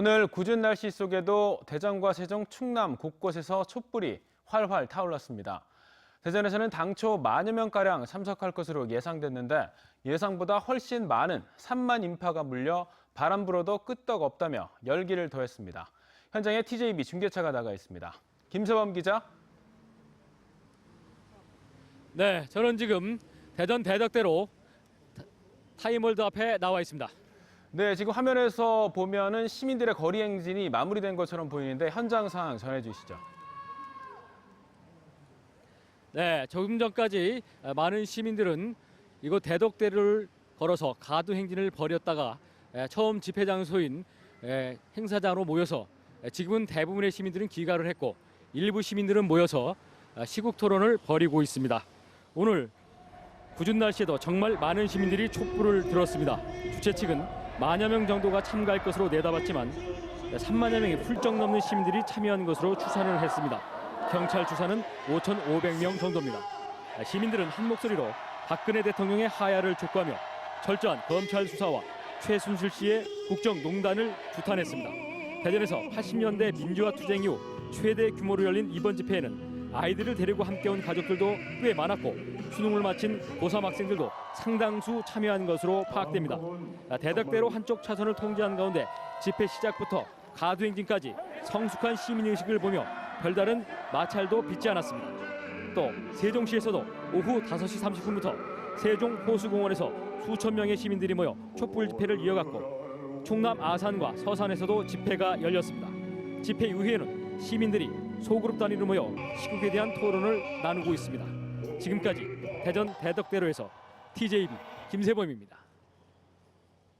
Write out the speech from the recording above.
오늘 궂은 날씨 속에도 대전과 세종, 충남 곳곳에서 촛불이 활활 타올랐습니다. 대전에서는 당초 만여 명가량 참석할 것으로 예상됐는데 예상보다 훨씬 많은 3만 인파가 몰려 바람 불어도 끄떡없다며 열기를 더했습니다. 현장에 TJB 중계차가 나가 있습니다. 김세범 기자. 네, 저는 지금 대전 대덕대로 타- 타임월드 앞에 나와 있습니다. 네, 지금 화면에서 보면은 시민들의 거리 행진이 마무리된 것처럼 보이는데 현장 상황 전해주시죠. 네, 조금 전까지 많은 시민들은 이곳 대덕대를 걸어서 가두 행진을 벌였다가 에, 처음 집회 장소인 에, 행사장으로 모여서 에, 지금은 대부분의 시민들은 귀가를 했고 일부 시민들은 모여서 아, 시국 토론을 벌이고 있습니다. 오늘 궂은 날씨에도 정말 많은 시민들이 촛불을 들었습니다. 주최 측은 만여 명 정도가 참가할 것으로 내다봤지만 3만여 명이 훌쩍 넘는 시민들이 참여한 것으로 추산을 했습니다. 경찰 추산은 5,500명 정도입니다. 시민들은 한 목소리로 박근혜 대통령의 하야를 촉구하며 철저한 검찰 수사와 최순실 씨의 국정농단을 규탄했습니다. 대전에서 80년대 민주화 투쟁 이후 최대 규모로 열린 이번 집회에는 아이들을 데리고 함께 온 가족들도 꽤 많았고 수능을 마친 고3 학생들도 상당수 참여한 것으로 파악됩니다. 대덕대로 한쪽 차선을 통제한 가운데 집회 시작부터 가두행진까지 성숙한 시민 의식을 보며 별다른 마찰도 빚지 않았습니다. 또 세종시에서도 오후 5시 30분부터 세종 호수공원에서 수천 명의 시민들이 모여 촛불 집회를 이어갔고 충남 아산과 서산에서도 집회가 열렸습니다. 집회 이후에는 시민들이 소그룹 단위로 모여 시국에 대한 토론을 나누고 있습니다. 지금까지 대전 대덕대로에서 TJB 김세범입니다.